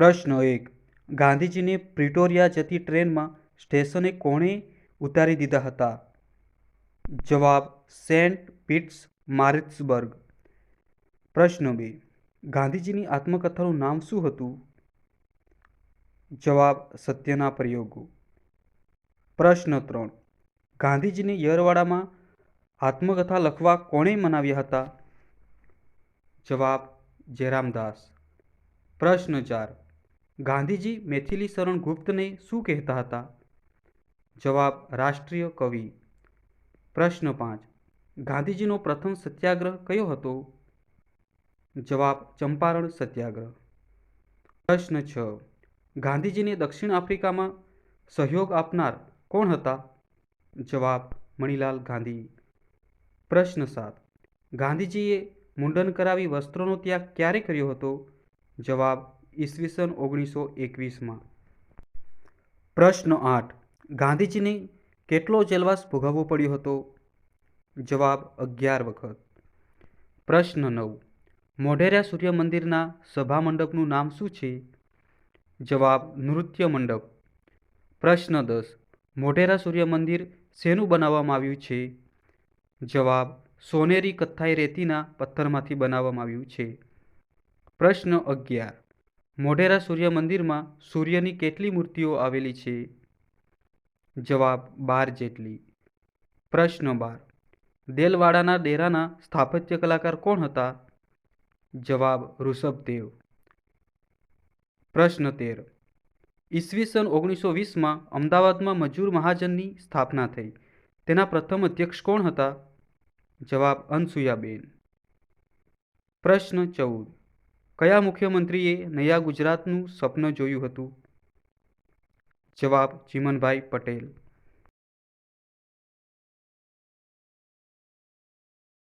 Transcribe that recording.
પ્રશ્ન એક. ગાંધીજીને પ્રિટોરિયા જતી ટ્રેનમાં સ્ટેશને કોણે ઉતારી દીધા હતા? જવાબ સેન્ટ પીટ્સ મારિટ્સબર્ગ. પ્રશ્ન બે. ગાંધીજીની આત્મકથાનું નામ શું હતું? જવાબ સત્યના પ્રયોગો. પ્રશ્ન ત્રણ. ગાંધીજીને યરવાડામાં આત્મકથા લખવા કોણે મનાવ્યા હતા? જવાબ જયરામદાસ. પ્રશ્ન ચાર. ગાંધીજી મેથિલી શરણ ગુપ્તને શું કહેતા હતા? જવાબ રાષ્ટ્રીય કવિ. પ્રશ્ન પાંચ. ગાંધીજીનો પ્રથમ સત્યાગ્રહ કયો હતો? જવાબ ચંપારણ સત્યાગ્રહ. પ્રશ્ન છ. ગાંધીજીને દક્ષિણ આફ્રિકામાં સહયોગ આપનાર કોણ હતા? જવાબ મણિલાલ ગાંધી. પ્રશ્ન સાત. ગાંધીજીએ મુંડન કરાવી વસ્ત્રોનો ત્યાગ ક્યારે કર્યો હતો? જવાબ ઈસવીસન ઓગણીસો એકવીસમાં. પ્રશ્ન આઠ. ગાંધીજીને કેટલો જેલવાસ ભોગવવો પડ્યો હતો? જવાબ અગિયાર વખત. પ્રશ્ન નવ. મોઢેરા સૂર્ય મંદિરના સભા મંડપનું નામ શું છે? જવાબ નૃત્ય મંડપ. પ્રશ્ન દસ. મોઢેરા સૂર્ય મંદિર શેનું બનાવવામાં આવ્યું છે? જવાબ સોનેરી કથ્થાઈ રેતીના પથ્થરમાંથી બનાવવામાં આવ્યું છે. પ્રશ્ન અગિયાર. મોઢેરા સૂર્ય મંદિરમાં સૂર્યની કેટલી મૂર્તિઓ આવેલી છે? જવાબ, બાર જેટલી. પ્રશ્ન બાર. દેલવાડાના ડેરાના સ્થાપત્ય કલાકાર કોણ હતા? જવાબ, ઋષભદેવ. પ્રશ્ન તેર. ઈસવીસન ઓગણીસો વીસમાં અમદાવાદમાં મજૂર મહાજનની સ્થાપના થઈ. તેના પ્રથમ અધ્યક્ષ કોણ હતા? જવાબ, અનસુયાબેન. પ્રશ્ન ચૌદ. કયા મુખ્યમંત્રીએ નયા ગુજરાતનું સ્વપ્ન જોયું હતું? જવાબ ચીમનભાઈ પટેલ.